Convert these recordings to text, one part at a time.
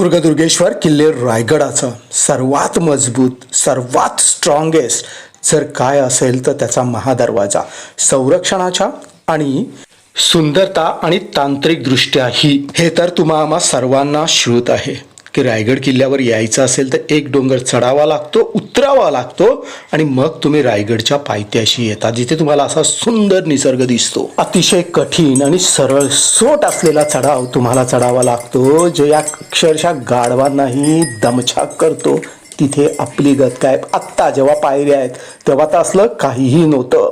दुर्गदुर्गेश्वर किल्ले रायगडाचं सर्वात मजबूत सर्वात स्ट्रॉंगेस्ट जर काय असेल तर त्याचा महादरवाजा. संरक्षणाच्या आणि सुंदरता आणि तांत्रिकदृष्ट्या ही हे तर तुम्हा आम्हा सर्वांना श्रुत आहे. की रायगड किल्ल्यावर यायचं असेल तर एक डोंगर चढावा लागतो उतरावा लागतो आणि मग तुम्ही रायगडच्या पायथ्याशी येता जिथे तुम्हाला असा सुंदर निसर्ग दिसतो. अतिशय कठीण आणि सरळ सोट असलेला चढाव तुम्हाला चढावा लागतो जो या अक्षरशः गाढवांनाही दमछाक करतो. तिथे आपली गत काय? आत्ता जेव्हा पायऱ्या आहेत तेव्हा तर असलं काहीही नव्हतं.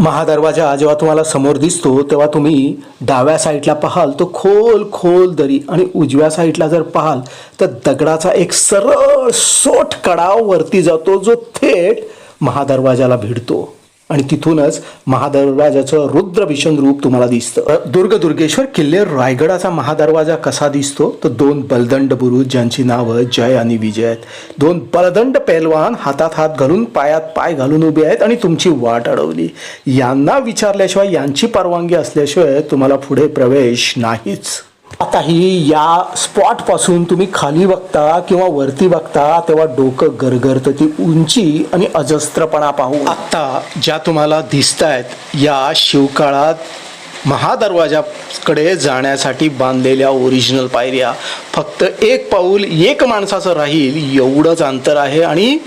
महादरवाजा जेव्हा तुम्हाला समोर दिसतो तेव्हा तुम्ही डाव्या साईडला पाहाल तो खोल खोल दरी आणि उजव्या साईडला जर पाहाल तर दगडाचा एक सरळ सोट कडाव वरती जातो जो थेट महादरवाजाला भिडतो. आणि तिथूनच महादरवाजाचं रुद्रभीषण रूप तुम्हाला दिसतं. दुर्ग दुर्गेश्वर किल्ले रायगडाचा महादरवाजा कसा दिसतो? तर दोन बलदंड बुरुज ज्यांची नावं जय आणि विजय आहेत. दोन बलदंड पेलवान हातात हात घालून पायात पाय घालून उभे आहेत आणि तुमची वाट अडवली. यांना विचारल्याशिवाय यांची परवानगी असल्याशिवाय तुम्हाला पुढे प्रवेश नाहीच. आता ही या स्पॉटपासून तुम्ही खाली बघता किंवा वरती बघता तेव्हा डोकं गरगरतं ती उंची आणि अजस्त्रपणा पाहू आता ज्या तुम्हाला दिसत आहेत या शिवकाळात महादरवाजाकडे जाण्यासाठी बांधलेल्या ओरिजिनल पायऱ्या फक्त एक पाऊल एक माणसाचं राहील एवढंच अंतर आहे आणि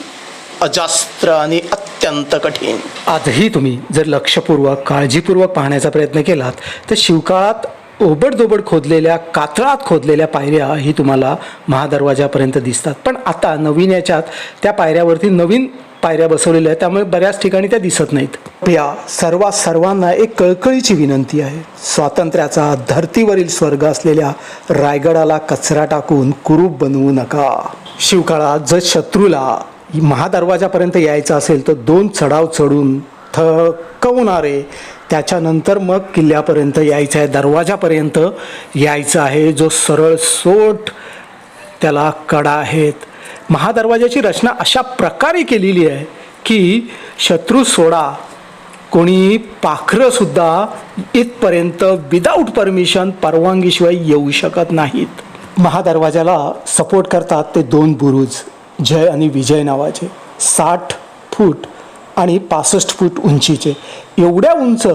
अजास्त्र आणि अत्यंत कठीण. आजही तुम्ही जर लक्षपूर्वक काळजीपूर्वक पाहण्याचा प्रयत्न केलात तर शिवकाळात ओबडधोबड खोदलेल्या कातळात खोदलेल्या पायऱ्या ही तुम्हाला महादरवाजापर्यंत दिसतात. पण आता नवीन याच्यात त्या पायऱ्यावरती नवीन पायऱ्या बसवलेल्या आहेत. त्यामुळे बऱ्याच ठिकाणी त्या दिसत नाहीत. या सर्वा सर्वांना एक कळकळीची विनंती आहे. स्वातंत्र्याचा धर्तीवरील स्वर्ग असलेल्या रायगडाला कचरा टाकून कुरूप बनवू नका. शिवकाळात जर शत्रूला महादरवाजापर्यंत यायचं असेल तर दोन चढाव चढून थकवणारे त्याच्यानंतर मग किल्ल्यापर्यंत यायचं आहे दरवाजापर्यंत यायचं आहे. जो सरळ सोट त्याला कडा आहेत. महादरवाजाची रचना अशा प्रकारे केलेली आहे की शत्रू सोडा कोणी पाखरंसुद्धा इथपर्यंत विदाऊट परमिशन परवानगीशिवाय येऊ शकत नाहीत. महादरवाजाला सपोर्ट करतात ते दोन बुरुज जय आणि विजय नावाचे. साठ फूट आणि पासष्ट फूट उंचीचे. एवढ्या उंच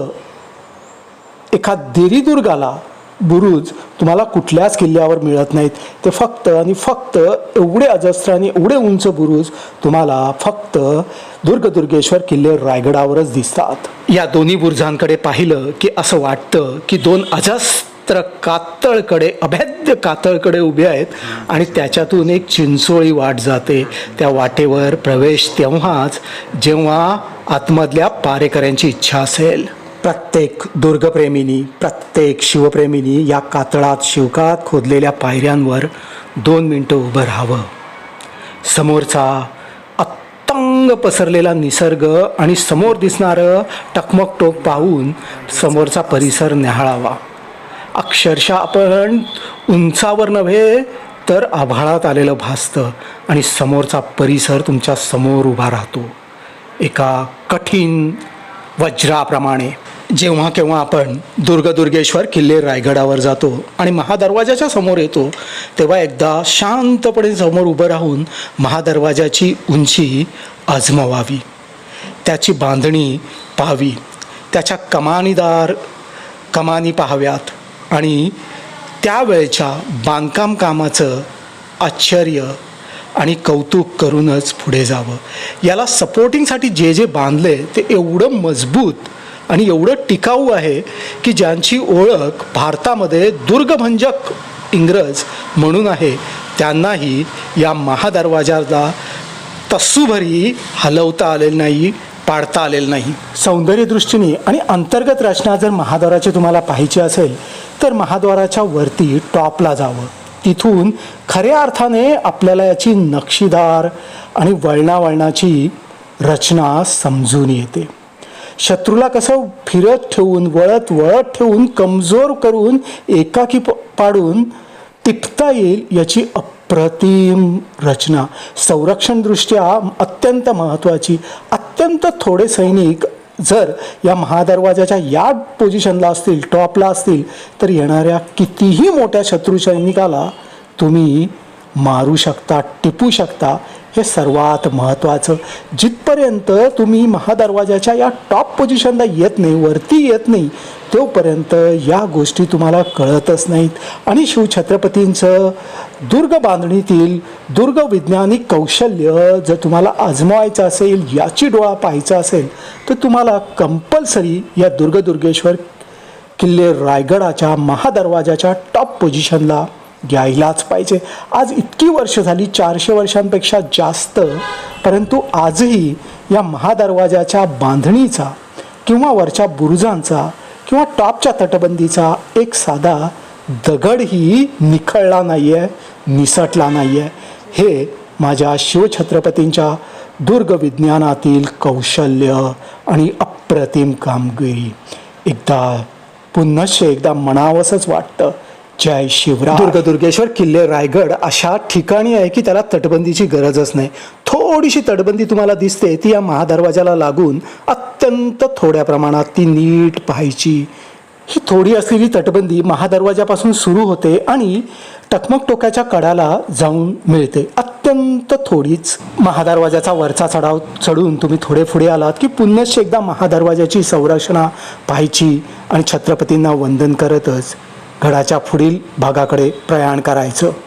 एका देरीदुर्गाला बुरुज तुम्हाला कुठल्याच किल्ल्यावर मिळत नाहीत. ते फक्त आणि फक्त एवढे अजस्त्र आणि एवढे उंच बुरुज तुम्हाला फक्त दुर्गदुर्गेश्वर किल्ले रायगडावरच दिसतात. या दोन्ही बुरुजांकडे पाहिलं की असं वाटतं की दोन अजस्त्र कातळकडे अभेद्य कातळकडे उभे आहेत आणि त्याच्यातून एक चिंचोळी वाट जाते. त्या वाटेवर प्रवेश तेव्हाच जेव्हा आतमधल्या पारेकऱ्यांची इच्छा असेल. प्रत्येक दुर्गप्रेमीनी प्रत्येक शिवप्रेमीनी या कातळात शिवकात खोदलेल्या पायऱ्यांवर दोन मिनटं उभं राहावं. समोरचा अत्तंग पसरलेला निसर्ग आणि समोर दिसणारं टकमक टोक पाहून समोरचा परिसर न्याहाळावा. अक्षरशः आपण उंचावर नव्हे तर आभाळात आलेलं भासतं आणि समोरचा परिसर तुमच्यासमोर उभा राहतो. एका कठीण वज्राप्रमाणे. जेव्हा केव्हा आपण दुर्गदुर्गेश्वर किल्ले रायगडावर जातो आणि महादरवाजाच्या समोर येतो तेव्हा एकदा शांतपणे समोर उभं राहून महादरवाजाची उंची आजमावावी. त्याची बांधणी पाहावी. त्याच्या कमानीदार कमानी पाहाव्यात. आणि त्यावेळच्या बांधकाम कामाचं आश्चर्य आणि कौतुक करूनच पुढे जावं. याला सपोर्टिंगसाठी जे जे बांधले ते एवढं मजबूत आणि एवढं टिकाऊ आहे की ज्यांची ओळख भारतामध्ये दुर्गभंजक इंग्रज म्हणून आहे त्यांनाही या महादरवाजाला तस्सूभरी हलवता आलेलं नाही पाडता आलेलं नाही. सौंदर्यदृष्टीने आणि अंतर्गत रचना जर महाद्वाराची तुम्हाला पाहायची असेल तर महाद्वाराच्या वरती टॉपला जावं. तिथून खऱ्या अर्थाने आपल्याला याची नक्षीदार आणि वळणावळणाची रचना समजून येते. शत्रूला कसं फिरत ठेवून वळत वळत ठेवून कमजोर करून एकाकी प- पाडून टिपता येईल याची अप्रतिम रचना. संरक्षणदृष्ट्या अत्यंत महत्त्वाची. अत्यंत थोडे सैनिक जर या महादरवाजाच्या या पोझिशनला असतील टॉपला असतील तर येणाऱ्या कितीही मोठ्या शत्रू सैनिकाला तुम्ही मारू शकता टिपू शकता. हे सर्वात महत्त्वाचं. जिथपर्यंत तुम्ही महादरवाजाच्या या टॉप पोझिशनला येत नाही वरती येत नाही तोपर्यंत या गोष्टी तुम्हाला कळतच नाहीत. आणि शिवछत्रपतींचं दुर्ग बांधणीतील दुर्ग वैज्ञानिक कौशल्य जर तुम्हाला आजमावायचं असेल याची डोळा पाहायचा असेल तर तुम्हाला कंपल्सरी या दुर्गदुर्गेश्वर किल्ले रायगडाच्या महादरवाजाच्या टॉप पोझिशनला घ्यायलाच पाहिजे. आज इतकी वर्ष झाली चारशे वर्षांपेक्षा जास्त परंतु आजही या महादरवाजाच्या बांधणीचा किंवा वरच्या बुरुजांचा किंवा टॉपच्या तटबंदीचा एक साधा दगडही निखळला नाही आहे निसटला नाही आहे हे माझ्या शिवछत्रपतींच्या दुर्ग विज्ञानातील कौशल्य आणि अप्रतिम कामगिरी. एकदा पुन्हा एकदा म्हणावंसंच वाटतं. जय शिवराय. दुर्ग दुर्गेश्वर किल्ले रायगड अशा ठिकाणी आहे की त्याला तटबंदीची गरजच नाही. थोडीशी तटबंदी तुम्हाला दिसते ती या महादरवाजाला लागून अत्यंत थोड्या प्रमाणात ती नीट पाहायची. ही थोडी असलेली तटबंदी महादरवाजापासून सुरू होते आणि टकमक टोक्याच्या कडाला जाऊन मिळते. अत्यंत थोडीच महादरवाजाचा वरचा चढाव चढून तुम्ही थोडे पुढे आलात की पुन्हा एकदा महादरवाजाची संरचना पाहायची आणि छत्रपतींना वंदन करतच. गडाच्या पुढील भागाकडे प्रयाण करायचं.